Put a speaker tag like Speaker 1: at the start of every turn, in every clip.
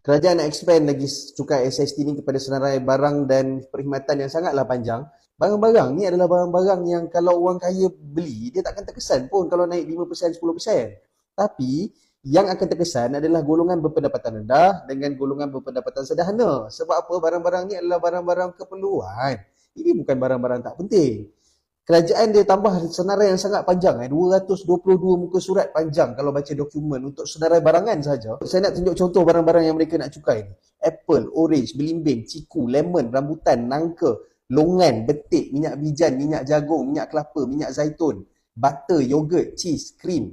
Speaker 1: Kerajaan nak expand lagi cukai SST ni kepada senarai barang dan perkhidmatan yang sangatlah panjang. Barang-barang ni adalah barang-barang yang kalau orang kaya beli, dia takkan terkesan pun kalau naik 5%, 10%. Tapi yang akan terkesan adalah golongan berpendapatan rendah dengan golongan berpendapatan sederhana. Sebab apa? Barang-barang ni adalah barang-barang keperluan. Ini bukan barang-barang tak penting. Kerajaan dia tambah senarai yang sangat panjang. Eh. 222 muka surat panjang kalau baca dokumen untuk senarai barangan saja. Saya nak tunjuk contoh barang-barang yang mereka nak cukai ni. Apple, orange, belimbing, ciku, lemon, rambutan, nangka, longan, betik, minyak bijan, minyak jagung, minyak kelapa, minyak zaitun, butter, yogurt, cheese, krim,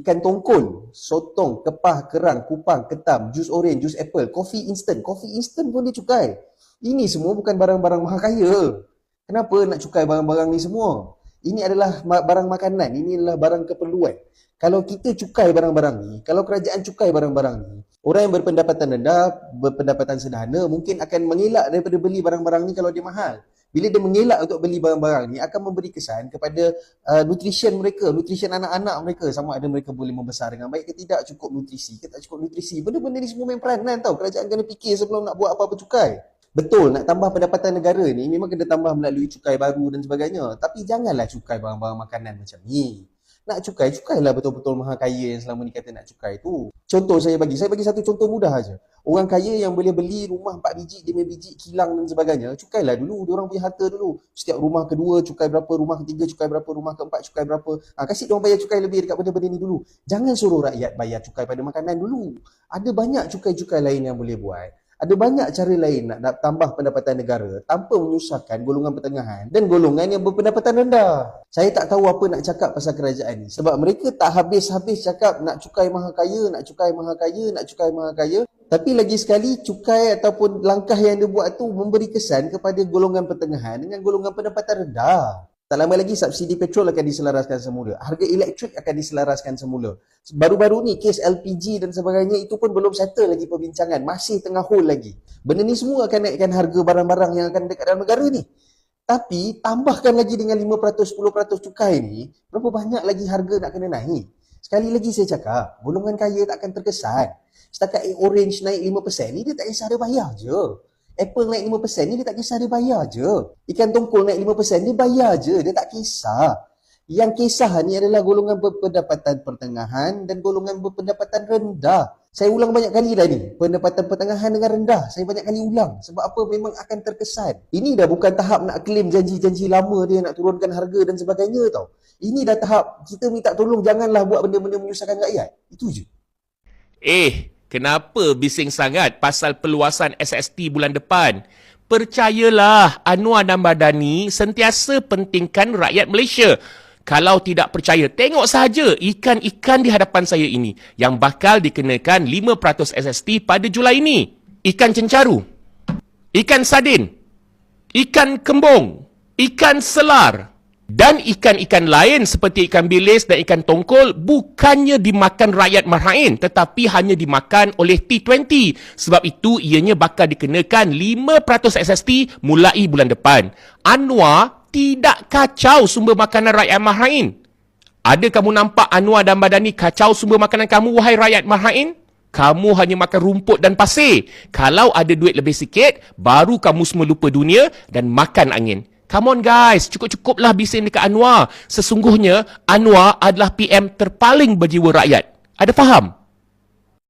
Speaker 1: ikan tongkol, sotong, kepah, kerang, kupang, ketam, jus orange, jus apple, kopi instant. Kopi instant pun dia cukai. Ini semua bukan barang-barang mahal kaya. Kenapa nak cukai barang-barang ni semua? Ini adalah barang makanan, ini adalah barang keperluan. Kalau kita cukai barang-barang ni, kalau kerajaan cukai barang-barang ni, orang yang berpendapatan rendah, berpendapatan sederhana mungkin akan mengelak daripada beli barang-barang ni kalau dia mahal bila dia mengelak untuk beli barang-barang ni akan memberi kesan kepada uh, nutrition mereka, nutrition anak-anak mereka sama ada mereka boleh membesar dengan baik ke tidak cukup nutrisi ke tak cukup nutrisi. Benda-benda ni semua main peranan tau. Kerajaan kena fikir sebelum nak buat apa-apa cukai. Betul nak tambah pendapatan negara ni memang kena tambah melalui cukai baru dan sebagainya. Tapi janganlah cukai barang-barang makanan macam ni nak cukai, cukailah betul-betul mahal kaya yang selama ni kata nak cukai tu. Contoh saya bagi, saya bagi satu contoh mudah aja. Orang kaya yang boleh beli rumah 4 biji, 5 biji, kilang dan sebagainya, cukailah dulu, dia orang punya harta dulu. Setiap rumah kedua cukai berapa, rumah ketiga cukai berapa, rumah keempat cukai berapa. Ha, kasih dia orang bayar cukai lebih dekat benda-benda ni dulu. Jangan suruh rakyat bayar cukai pada makanan dulu. Ada banyak cukai-cukai lain yang boleh buat. Ada banyak cara lain nak, nak tambah pendapatan negara tanpa menyusahkan golongan pertengahan dan golongan yang berpendapatan rendah. Saya tak tahu apa nak cakap pasal kerajaan ni. Sebab mereka tak habis-habis cakap nak cukai maha kaya, nak cukai maha kaya, nak cukai maha kaya. Tapi lagi sekali cukai ataupun langkah yang dia buat tu memberi kesan kepada golongan pertengahan dengan golongan pendapatan rendah. Tak lama lagi subsidi petrol akan diselaraskan semula. Harga elektrik akan diselaraskan semula. Baru-baru ni kes LPG dan sebagainya itu pun belum settle lagi perbincangan. Masih tengah hold lagi. Benda ni semua akan naikkan harga barang-barang yang akan dekat dalam negara ni. Tapi tambahkan lagi dengan 5% 10% cukai ni, berapa banyak lagi harga nak kena naik? Sekali lagi saya cakap, golongan kaya tak akan terkesan. Setakat orange naik 5% ni dia tak kisah dia bayar je. Apple naik 5% ni dia tak kisah dia bayar je. Ikan tongkol naik 5% dia bayar je. Dia tak kisah. Yang kisah ni adalah golongan berpendapatan pertengahan dan golongan berpendapatan rendah. Saya ulang banyak kali dah ni. Pendapatan pertengahan dengan rendah. Saya banyak kali ulang. Sebab apa? Memang akan terkesan. Ini dah bukan tahap nak claim janji-janji lama dia nak turunkan harga dan sebagainya tau. Ini dah tahap kita minta tolong janganlah buat benda-benda menyusahkan rakyat. Itu je.
Speaker 2: Eh, Kenapa bising sangat pasal peluasan SST bulan depan? Percayalah, Anwar dan Badani sentiasa pentingkan rakyat Malaysia. Kalau tidak percaya, tengok saja ikan-ikan di hadapan saya ini yang bakal dikenakan 5% SST pada Julai ini. Ikan cencaru, ikan sardin, ikan kembung, ikan selar, dan ikan-ikan lain seperti ikan bilis dan ikan tongkol bukannya dimakan rakyat Marhain tetapi hanya dimakan oleh T20. Sebab itu ianya bakal dikenakan 5% SST mulai bulan depan. Anwar tidak kacau sumber makanan rakyat Marhain. Ada kamu nampak Anwar dan Badani kacau sumber makanan kamu wahai rakyat Marhain? Kamu hanya makan rumput dan pasir. Kalau ada duit lebih sikit, baru kamu semua lupa dunia dan makan angin. Come on guys, cukup-cukuplah bising dekat Anwar. Sesungguhnya Anwar adalah PM terpaling berjiwa rakyat. Ada faham?